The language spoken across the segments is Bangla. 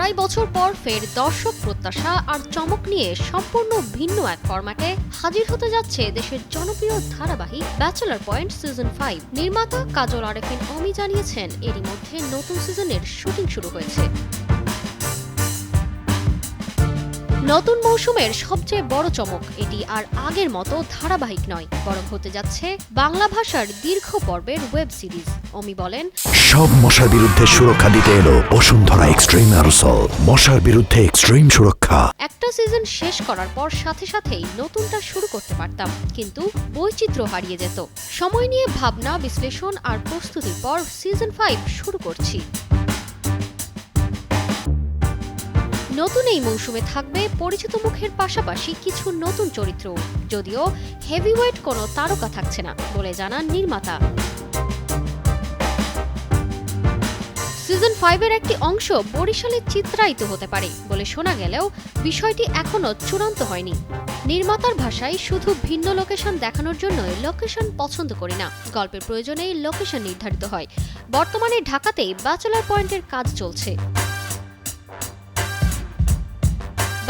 আড়াই বছর পর ফের দর্শক প্রত্যাশা আর চমক নিয়ে সম্পূর্ণ ভিন্ন এক ফরম্যাটে হাজির হতে যাচ্ছে দেশের জনপ্রিয় ধারাবাহিক ব্যাচেলার পয়েন্ট সিজন ফাইভ। নির্মাতা কাজল আরেফিন অমি জানিয়েছেন, এরই মধ্যে নতুন সিজনের শুটিং শুরু হয়েছে। নতুন মৌসুমের সবচেয়ে বড় চমক এটি আর আগের মতো ধারাবাহিক নয় বরং হতে যাচ্ছে বাংলা ভাষার দীর্ঘ পর্বের ওয়েব সিরিজ। অমি বলেন সব মশার বিরুদ্ধে সুরক্ষা দিতে এলো বসুন্ধরা এক্সট্রিম অ্যারোসল। মশার বিরুদ্ধে এক্সট্রিম সুরক্ষা। একটা সিজন শেষ করার পর সাথে সাথেই নতুনটা শুরু করতে পারতাম কিন্তু বৈচিত্র্য হারিয়ে যেত। সময় নিয়ে ভাবনা বিশ্লেষণ আর প্রস্তুতির পর সিজন ফাইভ শুরু করছি। নতুন এই মৌসুমে থাকবে পরিচিত মুখের পাশাপাশি কিছু নতুন চরিত্র। যদিও হেভিওয়েট কোনো তারকা থাকছে না বলে জানান নির্মাতা। সিজন ফাইভের একটি অংশ বরিশালে চিত্রায়িত হতে পারে বলে শোনা গেলেও বিষয়টি এখনও চূড়ান্ত হয়নি। নির্মাতার ভাষায় শুধু ভিন্ন লোকেশন দেখানোর জন্য লোকেশন পছন্দ করি না। গল্পের প্রয়োজনেই লোকেশন নির্ধারিত হয়। বর্তমানে ঢাকাতেই ব্যাচেলার পয়েন্টের কাজ চলছে।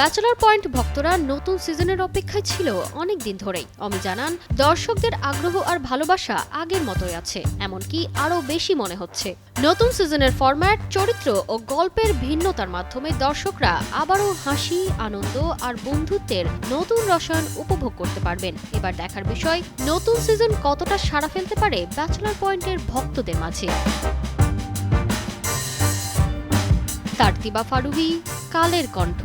ব্যাচেলার পয়েন্ট ভক্তরা নতুন সিজনের অপেক্ষায় ছিল অনেক দিন ধরেই। অমি জানান, দর্শকদের আগ্রহ আর ভালোবাসা আগের মতোই আছে, এমনকি আরও বেশি মনে হচ্ছে। নতুন সিজনের ফরম্যাট, চরিত্র ও গল্পের ভিন্নতার মাধ্যমে দর্শকরা আবারও হাসি, আনন্দ আর বন্ধুত্বের নতুন রসায়ন উপভোগ করতে পারবেন। এবার দেখার বিষয়, নতুন সিজন কতটা সাড়া ফেলতে পারে ব্যাচেলার পয়েন্টের ভক্তদের মাঝে? তার্তিবা ফারুহি, কালের কণ্ঠ।